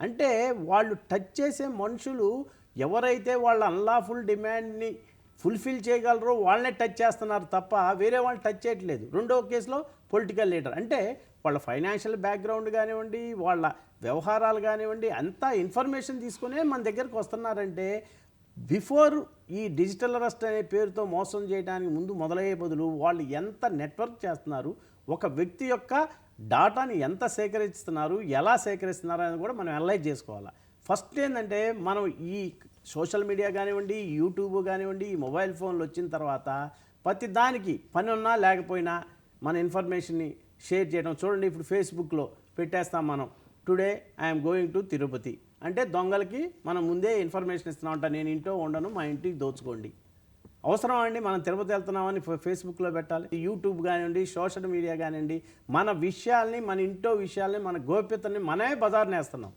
అంటే వాళ్ళు టచ్ చేసే మనుషులు ఎవరైతే వాళ్ళ అన్లాఫుల్ డిమాండ్ని ఫుల్ఫిల్ చేయగలరో వాళ్ళనే టచ్ చేస్తున్నారు తప్ప వేరే వాళ్ళు టచ్ చేయట్లేదు. రెండో కేసులో పొలిటికల్ లీడర్ అంటే వాళ్ళ ఫైనాన్షియల్ బ్యాక్గ్రౌండ్ కానివ్వండి వాళ్ళ వ్యవహారాలు కానివ్వండి అంతా ఇన్ఫర్మేషన్ తీసుకునే మన దగ్గరకు వస్తున్నారంటే బిఫోర్ ఈ డిజిటల్ అరెస్ట్ అనే పేరుతో మోసం చేయడానికి ముందు మొదలయ్యే బదులు వాళ్ళు ఎంత నెట్వర్క్ చేస్తున్నారు ఒక వ్యక్తి యొక్క డాటాని ఎంత సేకరిస్తున్నారు ఎలా సేకరిస్తున్నారు అనేది కూడా మనం అనలైజ్ చేసుకోవాలి. ఫస్ట్ ఏంటంటే మనం ఈ సోషల్ మీడియా కానివ్వండి యూట్యూబ్ కానివ్వండి ఈ మొబైల్ ఫోన్లు వచ్చిన తర్వాత ప్రతి దానికి పని ఉన్నా లేకపోయినా మన ఇన్ఫర్మేషన్ని షేర్ చేయడం. చూడండి ఇప్పుడు ఫేస్బుక్లో పెట్టేస్తాం మనం. Today I'm going to Tirupati అంటే దొంగలకి మనం ముందే ఇన్ఫర్మేషన్ ఇస్తున్నాం నేను ఇంట్లో ఉండను మా ఇంటికి దోచుకోండి. అవసరం అండి మనం తిరుపతి వెళ్తున్నామని ఫేస్బుక్లో పెట్టాలి. యూట్యూబ్ కానివ్వండి సోషల్ మీడియా కానివ్వండి మన విషయాల్ని మన ఇంట్లో విషయాల్ని మన గోప్యతని మనమే బజార్నేస్తున్నాం.